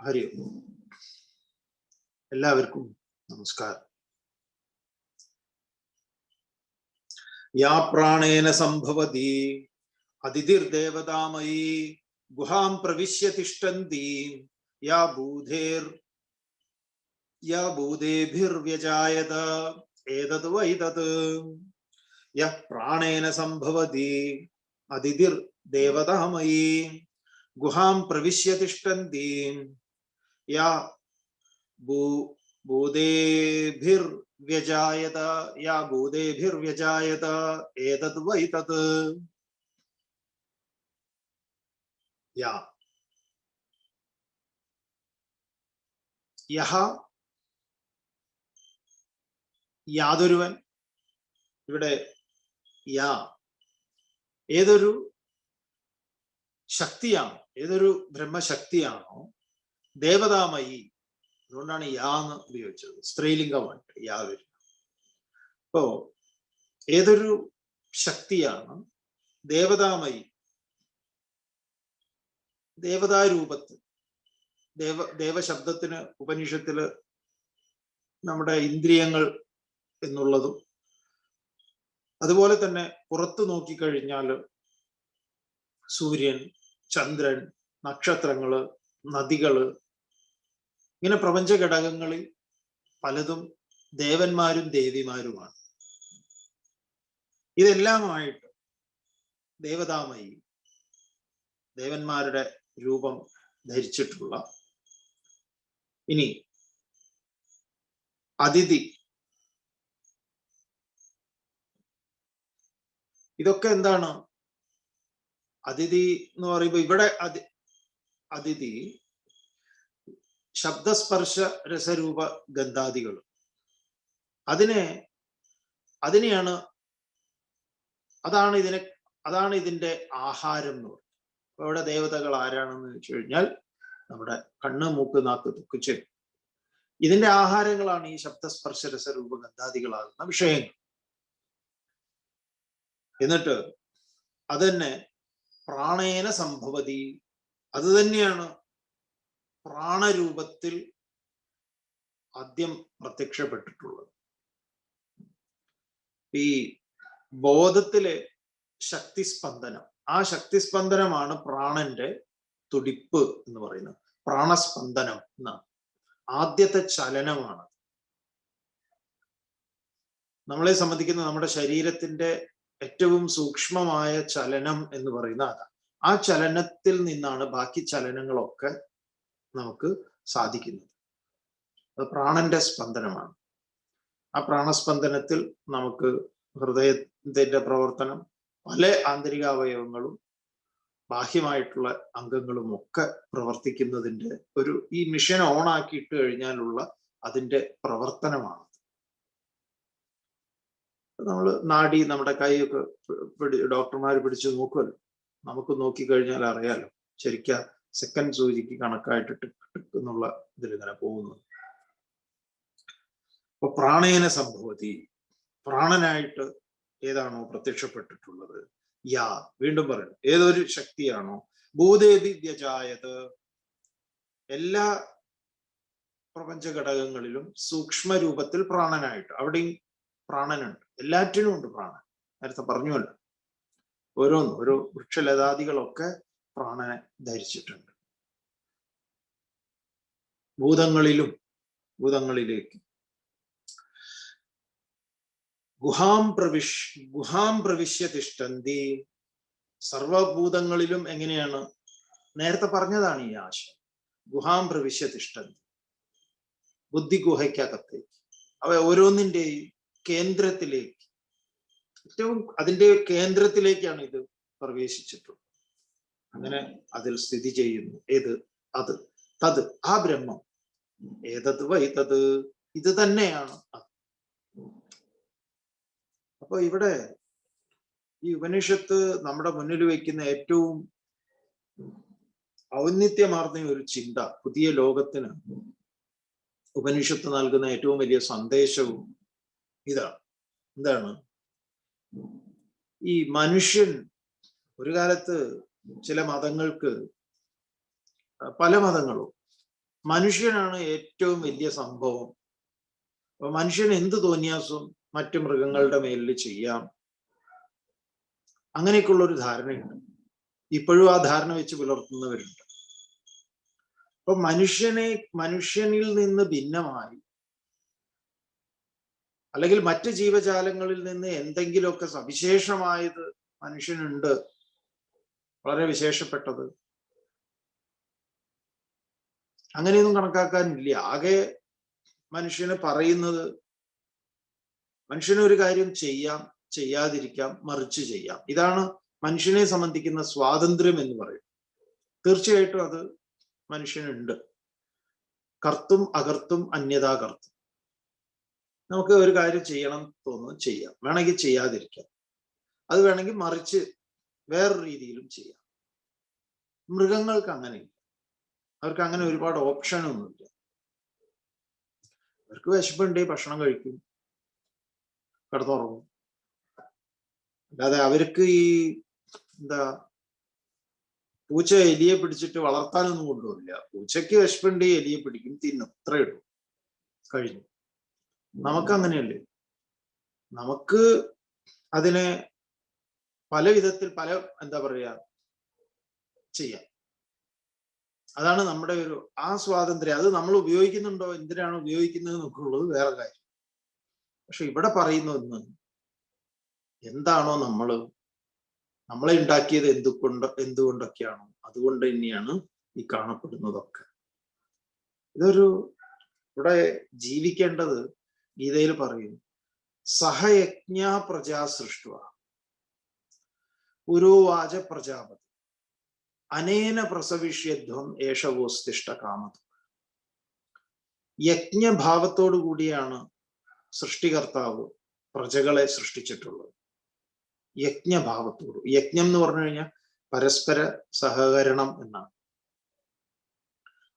ഹരി ഓം. എല്ലാവർക്കും നമസ്കാരം യാ പ്രാണേന സംഭവതി അതിഥിർദേവതാമയി ഗുഹാം പ്രവിശ്യ തിഷ്ടന്തി യാ ഭൂതേർ യാ ഭൂതേഭിർവ്യജായത ഏതത് വൈതത് യ പ്രാണേന സംഭവതി അതിഥിർ ദേവതാമയി ഗുഹാം പ്രവിശ്യ തിഷ്ടന്തി യാ ഭൂ ഭൂതേഭിർവ്യജായത യാ ഭൂതേഭിർവ്യജായത ഏതത് വൈ തത് യാ യഹ യാതൊരുവൻ ഇവിടെ യാ। ഏതൊരു ശക്തിയാണോ ഏതൊരു ബ്രഹ്മശക്തിയാണോ ദേവതാമയി അതുകൊണ്ടാണ് യാ എന്ന് ഉപയോഗിച്ചത്. സ്ത്രീലിംഗമായിട്ട് യാ വരുന്നത്. അപ്പോ ഏതൊരു ശക്തിയാണ് ദേവതാമയി ദേവതാരൂപത്തിൽ ദേവ ദേവശബ്ദത്തിന് ഉപനിഷത്തിൽ നമ്മുടെ ഇന്ദ്രിയങ്ങൾ എന്നുള്ളതും അതുപോലെ തന്നെ പുറത്തു നോക്കിക്കഴിഞ്ഞാൽ സൂര്യൻ ചന്ദ്രൻ നക്ഷത്രങ്ങൾ നദികൾ ഇങ്ങനെ പ്രപഞ്ച ഘടകങ്ങളിൽ പലതും ദേവന്മാരും ദേവിമാരുമാണ്. ഇതെല്ലാമായിട്ട് ദേവതാമയി ദേവന്മാരുടെ രൂപം ധരിച്ചിട്ടുള്ള ഇനി അതിഥി. ഇതൊക്കെ എന്താണ്? അതിഥി എന്ന് പറയുമ്പോൾ ഇവിടെ അതി അതിഥി ശബ്ദസ്പർശ രസരൂപ ഗന്ധാദികൾ അതിനെ അതിനെയാണ് അതാണ് ഇതിനെ അതാണ് ഇതിന്റെ ആഹാരം എന്ന് പറയുന്നത് ഇവിടെ ദേവതകൾ ആരാണെന്ന് വെച്ച് കഴിഞ്ഞാൽ നമ്മുടെ കണ്ണ് മൂക്ക് നാക്ക് തുക്ക് ചെവി. ഇതിന്റെ ആഹാരങ്ങളാണ് ഈ ശബ്ദസ്പർശ രസരൂപ ഗന്ധാദികളാകുന്ന വിഷയങ്ങൾ. എന്നിട്ട് അതന്നെ പ്രാണേന സംഭവതി. അത് തന്നെയാണ് പ്രാണരൂപത്തിൽ ആദ്യം പ്രത്യക്ഷപ്പെട്ടിട്ടുള്ളത്. ഈ ബോധത്തിലെ ശക്തിസ്പന്ദനം ആ ശക്തിസ്പന്ദനമാണ് പ്രാണന്റെ തുടിപ്പ് എന്ന് പറയുന്നത്. പ്രാണസ്പന്ദനം എന്നാണ്. ആദ്യത്തെ ചലനമാണ്. നമ്മളെ സംബന്ധിക്കുന്ന നമ്മുടെ ശരീരത്തിന്റെ ഏറ്റവും സൂക്ഷ്മമായ ചലനം എന്ന് പറയുന്ന അതാണ് ആ ചലനത്തിൽ നിന്നാണ് ബാക്കി ചലനങ്ങളൊക്കെ നമുക്ക് സാധിക്കുന്നത്. അത് പ്രാണന്റെ സ്പന്ദനമാണ്. ആ പ്രാണസ്പന്ദനത്തിൽ നമുക്ക് ഹൃദയത്തിന്റെ പ്രവർത്തനം പല ആന്തരിക അവയവങ്ങളും ബാഹ്യമായിട്ടുള്ള അംഗങ്ങളും ഒക്കെ പ്രവർത്തിക്കുന്നതിന്റെ ഒരു ഈ മിഷൻ ഓൺ ആക്കിയിട്ട് കഴിഞ്ഞാലുള്ള അതിന്റെ പ്രവർത്തനമാണ്. നമ്മൾ നാടി നമ്മുടെ കൈയൊക്കെ പിടി ഡോക്ടർമാർ പിടിച്ചു നോക്കുമല്ലോ നമുക്ക് നോക്കിക്കഴിഞ്ഞാൽ അറിയാലോ. ശരിക്ക സെക്കൻഡ് സൂചിക്ക് കണക്കായിട്ട് എന്നുള്ള ഇതിൽ ഇങ്ങനെ പോകുന്നു. അപ്പൊ പ്രാണേന സംഭവതി. പ്രാണനായിട്ട് ഏതാണോ പ്രത്യക്ഷപ്പെട്ടിട്ടുള്ളത്? യാ വീണ്ടും പറയുന്നു ഏതൊരു ശക്തിയാണോ? ഭൂതേതി എല്ലാ പ്രപഞ്ച ഘടകങ്ങളിലും സൂക്ഷ്മ രൂപത്തിൽ പ്രാണനായിട്ട്. അവിടെയും പ്രാണനുണ്ട്. എല്ലാറ്റിനും ഉണ്ട് പ്രാണൻ. നേരത്തെ പറഞ്ഞുവല്ലോ. ഓരോന്നും. ഓരോ വൃക്ഷലതാദികളൊക്കെ പ്രാണനെ ധരിച്ചിട്ടുണ്ട്. ഭൂതങ്ങളിലും ഭൂതങ്ങളിലേക്ക്. ഗുഹാം പ്രവിശ് ഗുഹാം പ്രവിശ്യ തിഷ്ടന്തി സർവഭൂതങ്ങളിലും എങ്ങനെയാണ്? നേരത്തെ പറഞ്ഞതാണ് ഈ ആശയം. ഗുഹാം പ്രവിശ്യ തിഷ്ടന്തി ബുദ്ധി ഗുഹയ്ക്കകത്തേക്ക്. അവ ഓരോന്നിന്റെയും കേന്ദ്രത്തിലേക്ക്. ഏറ്റവും അതിന്റെ കേന്ദ്രത്തിലേക്കാണ് ഇത് പ്രവേശിച്ചിട്ടുള്ളത്. അങ്ങനെ അതിൽ സ്ഥിതി ചെയ്യുന്നു. ഏത്? അത്. തത്. ആ ബ്രഹ്മം. ഏതത് വൈ തത് ഇത് തന്നെയാണ്. അത്. അപ്പൊ ഇവിടെ ഈ ഉപനിഷത്ത് നമ്മുടെ മുന്നിൽ വയ്ക്കുന്ന ഏറ്റവും ഔന്നിത്യമാർന്ന ഒരു ചിന്ത പുതിയ ലോകത്തിന് ഉപനിഷത്ത് നൽകുന്ന ഏറ്റവും വലിയ സന്ദേശവും ഇതാണ്. എന്താണ്? ഈ മനുഷ്യൻ ഒരു കാലത്ത് ചില മതങ്ങൾക്ക് പല മതങ്ങളും മനുഷ്യനാണ് ഏറ്റവും വലിയ സംഭവം. അപ്പൊ മനുഷ്യൻ എന്ത് തോന്നിയാസും മറ്റു മൃഗങ്ങളുടെ മേലിൽ ചെയ്യാം. അങ്ങനെയൊക്കെയുള്ള ഒരു ധാരണയുണ്ട്. ഇപ്പോഴും ആ ധാരണ വെച്ച് പുലർത്തുന്നവരുണ്ട്. അപ്പൊ മനുഷ്യനെ മനുഷ്യനിൽ നിന്ന് ഭിന്നമായി അല്ലെങ്കിൽ മറ്റ് ജീവജാലങ്ങളിൽ നിന്ന് എന്തെങ്കിലുമൊക്കെ സവിശേഷമായത് മനുഷ്യനുണ്ട് വളരെ വിശേഷപ്പെട്ടത്. അങ്ങനെയൊന്നും കണക്കാക്കാനില്ല. ആകെ മനുഷ്യന് പറയുന്നത് മനുഷ്യന് ഒരു കാര്യം ചെയ്യാം ചെയ്യാതിരിക്കാം മറിച്ച് ചെയ്യാം. ഇതാണ് മനുഷ്യനെ സംബന്ധിക്കുന്ന സ്വാതന്ത്ര്യം എന്ന് പറയും തീർച്ചയായിട്ടും അത് മനുഷ്യനുണ്ട്. കർത്തും അകർത്തും അന്യതാ കർത്തും നമുക്ക് ഒരു കാര്യം ചെയ്യണം തോന്നുന്നു ചെയ്യാം. വേണമെങ്കിൽ ചെയ്യാതിരിക്കാം. അത് വേണമെങ്കിൽ മറിച്ച് വേറൊരു രീതിയിലും ചെയ്യാം. മൃഗങ്ങൾക്ക് അങ്ങനെയില്ല അവർക്ക് അങ്ങനെ ഒരുപാട് ഓപ്ഷനൊന്നുമില്ല. അവർക്ക് വിശപ്പുണ്ട് ഭക്ഷണം കഴിക്കും. കിടന്നുറങ്ങും. അല്ലാതെ അവർക്ക് ഈ എന്താ പൂച്ച എലിയെ പിടിച്ചിട്ട് വളർത്താനൊന്നും കൊണ്ടുപോകില്ല പൂച്ചയ്ക്ക് വിശപ്പുണ്ട് എലിയെ പിടിക്കും തിന്നും. അത്രേ ഉള്ളൂ. കഴിഞ്ഞു. നമുക്ക് അങ്ങനെയല്ലേ നമുക്ക് അതിനെ പല വിധത്തിൽ പല എന്താ പറയുക ചെയ്യാം. അതാണ് നമ്മുടെ ഒരു ആ സ്വാതന്ത്ര്യം. അത് നമ്മൾ ഉപയോഗിക്കുന്നുണ്ടോ എന്തിനാണ് ഉപയോഗിക്കുന്നത് എന്നൊക്കെയുള്ളത് വേറെ കാര്യം. പക്ഷെ ഇവിടെ പറയുന്ന ഒന്ന് എന്താണോ നമ്മൾ നമ്മളെ ഉണ്ടാക്കിയത് എന്തുകൊണ്ട് എന്തുകൊണ്ടൊക്കെയാണോ അതുകൊണ്ട് തന്നെയാണ് ഈ കാണപ്പെടുന്നതൊക്കെ. ഇതൊരു ഇവിടെ ജീവിക്കേണ്ടത് ഗീതയിൽ പറയും സഹയജ്ഞ പ്രജാ സൃഷ്ട പുരോവാച പ്രജാപതി. അനേന പ്രസവിഷ്യധ്വം ഏഷവോസ്തിഷ്ട കാമത യജ്ഞഭാവത്തോടു കൂടിയാണ് സൃഷ്ടികർത്താവ് പ്രജകളെ സൃഷ്ടിച്ചിട്ടുള്ളത്. യജ്ഞഭാവത്തോട്. യജ്ഞം എന്ന് പറഞ്ഞു കഴിഞ്ഞാൽ പരസ്പര സഹകരണം എന്നാണ്.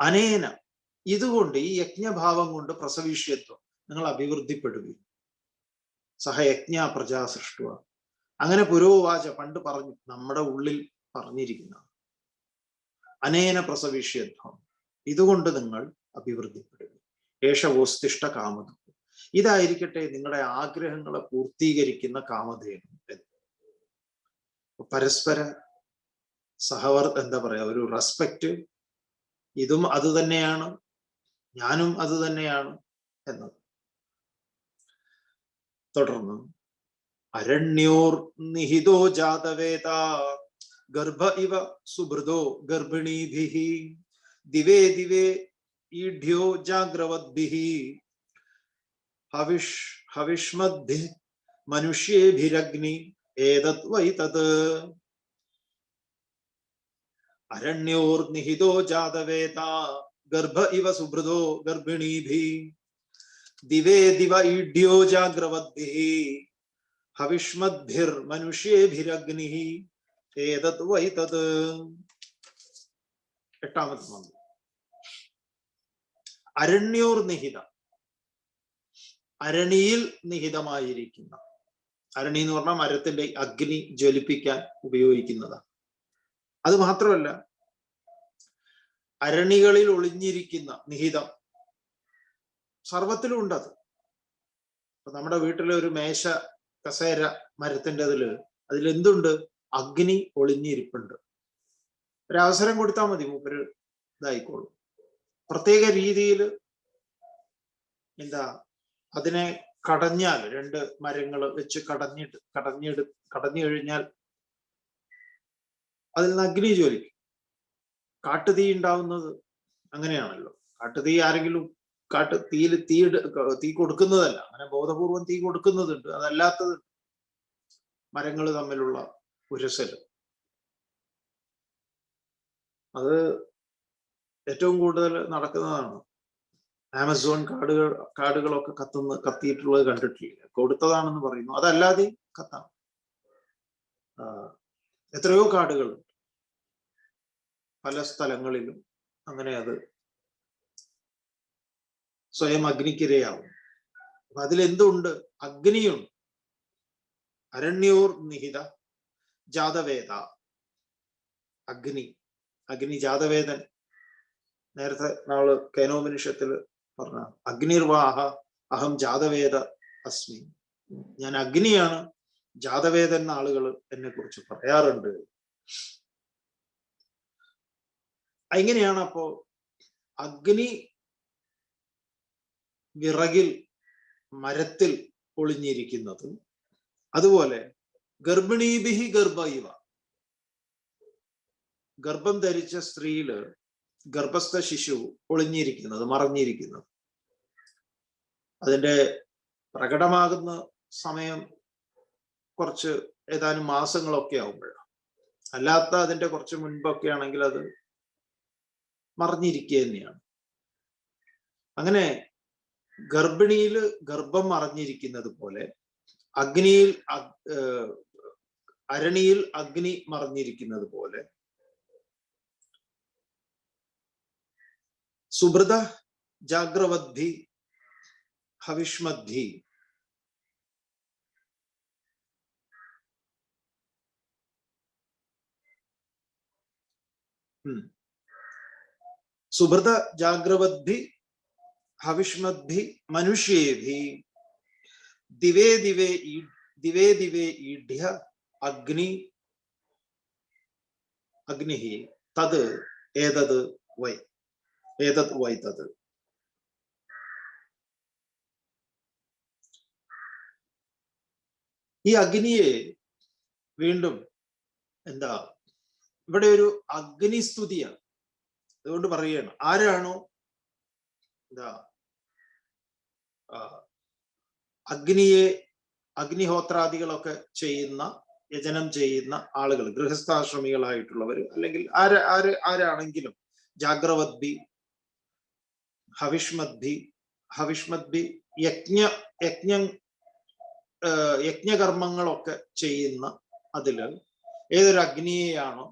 അനേന ഇതുകൊണ്ട് ഈ യജ്ഞഭാവം കൊണ്ട് പ്രസവിഷ്യത്വം നിങ്ങൾ അഭിവൃദ്ധിപ്പെടുകയും സഹയജ്ഞ പ്രജാ സൃഷ്ടുവ അങ്ങനെ പുരോവാച പണ്ട് പറഞ്ഞു നമ്മുടെ ഉള്ളിൽ പറഞ്ഞിരിക്കുന്ന. അനേന പ്രസവിഷ്യത്വം. ഇതുകൊണ്ട് നിങ്ങൾ അഭിവൃദ്ധിപ്പെടുക ഏഷവോസ്തിഷ്ട കാമത ഇതായിരിക്കട്ടെ നിങ്ങളുടെ ആഗ്രഹങ്ങളെ പൂർത്തീകരിക്കുന്ന കാമധേയം പരസ്പര സഹവർ എന്താ പറയാ ഒരു റെസ്പെക്ട് ഇതും അത് തന്നെയാണ് ഞാനും അത് തന്നെയാണ് എന്നത്. തുടർന്ന് അരണ്യോർ നിഹിതോ ജാതവേദ ഗർഭ ഇവ സുഭൃതോ ഗർഭിണീഭി ദിവേ ദിവേ ഈഢ്യോ ജാഗ്രവദ്ഭി ഹവിഷ് ഹവിഷ്മദ്ഭി മനുഷ്യേഭിരഗ്നി ഏതത് വൈ തത് അരണ്യോർനിഹിതോ ജാതവേദ ഗർഭ ഇവ സുഭൃതോ ഗർഭിണീഭി ദിവേ ദിവ ഈഢ്യോ ജാഗ്രവദ്ഭി ഹവിഷ്മദ്ഭിർ മനുഷ്യേഭിരഗ്നി ഏതത് വൈ തത്. എട്ടാമത് മന്ത്രം. അരണ്യോർ നിഹിത അരണിയിൽ നിഹിതമായിരിക്കുന്ന. അരണി എന്ന് പറഞ്ഞാൽ മരത്തിന്റെ അഗ്നി ജ്വലിപ്പിക്കാൻ ഉപയോഗിക്കുന്നതാണ്. അത് മാത്രമല്ല അരണികളിൽ ഒളിഞ്ഞിരിക്കുന്ന നിഹിതം സർവത്തിലും ഉണ്ടത്. നമ്മുടെ വീട്ടിലെ ഒരു മേശ കസേര മരത്തിന്റെ അതിൽ അതിലെന്തുണ്ട് അഗ്നി ഒളിഞ്ഞിരിപ്പുണ്ട്. ഒരവസരം കൊടുത്താൽ മതി മൂപ്പര് ഇതായിക്കോളും. പ്രത്യേക രീതിയിൽ എന്താ അതിനെ കടഞ്ഞാൽ രണ്ട് മരങ്ങൾ വെച്ച് കടഞ്ഞിട്ട് കടഞ്ഞെടു കടഞ്ഞു കഴിഞ്ഞാൽ അതിൽ നിന്ന് അഗ്നി ജ്വലിക്കും. കാട്ടുതീ ഉണ്ടാവുന്നത് അങ്ങനെയാണല്ലോ. കാട്ടുതീ ആരെങ്കിലും കാട്ട് തീയിൽ തീ തീ കൊടുക്കുന്നതല്ല. അങ്ങനെ ബോധപൂർവം തീ കൊടുക്കുന്നതുണ്ട്. അതല്ലാത്തത് മരങ്ങൾ തമ്മിലുള്ള പുരസൽ അത് ഏറ്റവും കൂടുതൽ നടക്കുന്നതാണ്. ആമസോൺ കാടുകൾ കാടുകളൊക്കെ കത്തുന്ന കത്തിയിട്ടുള്ളത് കണ്ടിട്ടില്ല. കൊടുത്തതാണെന്ന് പറയുന്നു. അതല്ലാതെ കത്താം. എത്രയോ കാടുകളുണ്ട്. പല സ്ഥലങ്ങളിലും അങ്ങനെ അത് സ്വയം അഗ്നിക്കിരയാവും. അപ്പൊ അതിലെന്തുണ്ട്? അഗ്നിയുണ്ട് അരണ്യോർ നിഹിത ജാതവേദ. അഗ്നി. അഗ്നി ജാതവേദൻ. നേരത്തെ നമ്മൾ കേനോപനിഷത്തിൽ പറഞ്ഞ അഗ്നിർവാഹ അഹം ജാതവേദ അസ്മി. ഞാൻ അഗ്നിയാണ് ജാതവേദൻ എന്ന ആളുകൾ എന്നെ കുറിച്ച് പറയാറുണ്ട്. എങ്ങനെയാണ് അപ്പോ അഗ്നി വിറകിൽ മരത്തിൽ ഒളിഞ്ഞിരിക്കുന്നത്. അതുപോലെ ഗർഭിണീബിഹി ഗർഭ ഗർഭം ധരിച്ച സ്ത്രീയിൽ ഗർഭസ്ഥ ശിശു ഒളിഞ്ഞിരിക്കുന്നത് മറഞ്ഞിരിക്കുന്നത്. അതിന്റെ പ്രകടമാകുന്ന സമയം കുറച്ച് ഏതാനും മാസങ്ങളൊക്കെ ആവുമ്പോഴാണ് അല്ലാത്ത അതിന്റെ കുറച്ച് മുൻപൊക്കെ ആണെങ്കിൽ അത് മറിഞ്ഞിരിക്കുക തന്നെയാണ്. അങ്ങനെ ഗർഭിണിയിൽ ഗർഭം മറഞ്ഞിരിക്കുന്നത് പോലെ അഗ്നിയിൽ അരണിയിൽ അഗ്നി മറഞ്ഞിരിക്കുന്നത് പോലെ. സുഭൃത ജാഗ്രവദ്ധി ഹവിഷ്മദ്ധി. സുഭൃത ജാഗ്രവദ്ധി ഹവിഷ്മദ്ധി മനുഷ്യേഭി ദിവേ ദിവേ ദിവേ ദിവേ ഈഢ്യ അഗ്നി അഗ്നി തത് ഏതത് വൈ ഏതത് വൈ തത് ഈ അഗ്നിയെ വീണ്ടും എന്താ? ഇവിടെ ഒരു അഗ്നിസ്തുതിയാണ്. അതുകൊണ്ട് പറയുകയാണ് ആരാണോ എന്താ അഗ്നിയെ അഗ്നിഹോത്രാദികളൊക്കെ ചെയ്യുന്ന യജനം ചെയ്യുന്ന ആളുകൾ ഗൃഹസ്ഥാശ്രമികളായിട്ടുള്ളവർ അല്ലെങ്കിൽ ആര് ആര് ആരാണെങ്കിലും ജാഗ്രവദ്ഭി ഹവിഷ്മദ്ഭി ഹവിഷ്മദ്ഭി യജ്ഞ യജ്ഞ യജ്ഞകർമ്മങ്ങളൊക്കെ ചെയ്യുന്ന അതിൽ ഏതൊരു അഗ്നിയെയാണോ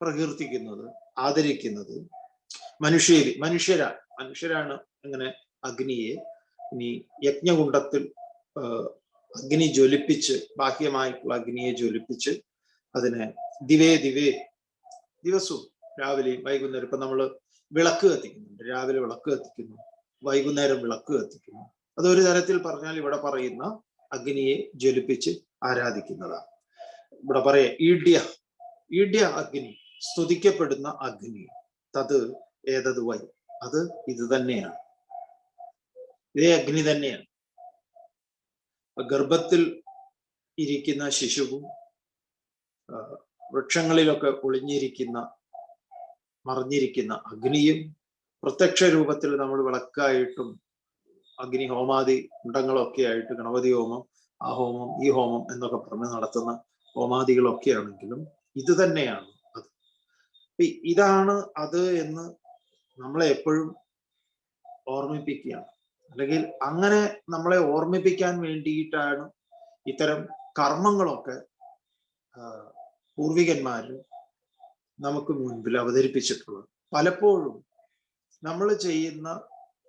പ്രകീർത്തിക്കുന്നത് ആദരിക്കുന്നത് മനുഷ്യര് മനുഷ്യരാണ് മനുഷ്യരാണ് അങ്ങനെ അഗ്നിയെ. ഇനി യജ്ഞകുണ്ടത്തിൽ അഗ്നി ജ്വലിപ്പിച്ച് ബാഹ്യമായിട്ടുള്ള അഗ്നിയെ ജ്വലിപ്പിച്ച് അതിനെ ദിവേ ദിവേ ദിവസവും രാവിലെയും വൈകുന്നേരം ഇപ്പൊ നമ്മൾ വിളക്ക് കത്തിക്കുന്നുണ്ട്. രാവിലെ വിളക്ക് കത്തിക്കുന്നു വൈകുന്നേരം വിളക്ക് കത്തിക്കുന്നു. അതൊരു തരത്തിൽ പറഞ്ഞാൽ ഇവിടെ പറയുന്ന അഗ്നിയെ ജ്വലിപ്പിച്ച് ആരാധിക്കുന്നതാണ്. ഇവിടെ പറയാ ഈഡ്യ ഈഡ്യ അഗ്നി സ്തുതിക്കപ്പെടുന്ന അഗ്നി. തത് ഏതത് വൈ. അത് ഇത് തന്നെയാണ്. ഇതേ അഗ്നി തന്നെയാണ്. ഗർഭത്തിൽ ഇരിക്കുന്ന ശിശുവും വൃക്ഷങ്ങളിലൊക്കെ ഒളിഞ്ഞിരിക്കുന്ന മറിഞ്ഞിരിക്കുന്ന അഗ്നിയും പ്രത്യക്ഷ രൂപത്തിൽ നമ്മൾ വിളക്കായിട്ടും അഗ്നി ഹോമാദി കുണ്ടങ്ങളൊക്കെ ആയിട്ട് ഗണപതി ഹോമം ആ ഹോമം ഈ ഹോമം എന്നൊക്കെ പറഞ്ഞ് നടത്തുന്ന ഹോമാദികളൊക്കെ ആണെങ്കിലും ഇത് തന്നെയാണ്. ഇതാണ് അത് എന്ന് നമ്മളെ എപ്പോഴും ഓർമ്മിപ്പിക്കുകയാണ്. അല്ലെങ്കിൽ അങ്ങനെ നമ്മളെ ഓർമ്മിപ്പിക്കാൻ വേണ്ടിയിട്ടാണ് ഇത്തരം കർമ്മങ്ങളൊക്കെ പൂർവികന്മാർ നമുക്ക് മുൻപിൽ അവതരിപ്പിച്ചിട്ടുള്ളത്. പലപ്പോഴും നമ്മൾ ചെയ്യുന്ന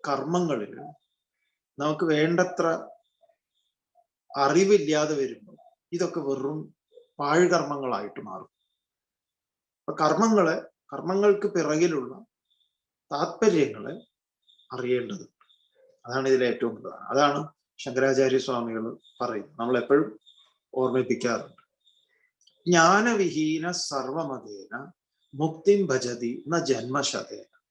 കർമ്മങ്ങളിൽ നമുക്ക് വേണ്ടത്ര അറിവില്ലാതെ വരുമ്പോൾ ഇതൊക്കെ വെറും പാഴ്കർമ്മങ്ങളായിട്ട് മാറും. അപ്പൊ കർമ്മങ്ങളെ കർമ്മങ്ങൾക്ക് പിറകിലുള്ള താല്പര്യങ്ങളെ അറിയേണ്ടത്. അതാണ് ഇതിലെ ഏറ്റവും പ്രധാനം. അതാണ് ശങ്കരാചാര്യ സ്വാമികൾ പറയുന്നത്. നമ്മൾ എപ്പോഴും ഓർമ്മിപ്പിക്കാറുണ്ട്. ജ്ഞാനവിഹീന സർവമതേന മുക്തിം ഭജതി എന്ന ജന്മശതേന.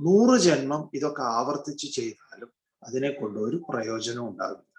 നൂറ് ജന്മം ഇതൊക്കെ ആവർത്തിച്ച് ചെയ്താലും അതിനെ കൊണ്ട് ഒരു പ്രയോജനം ഉണ്ടാകും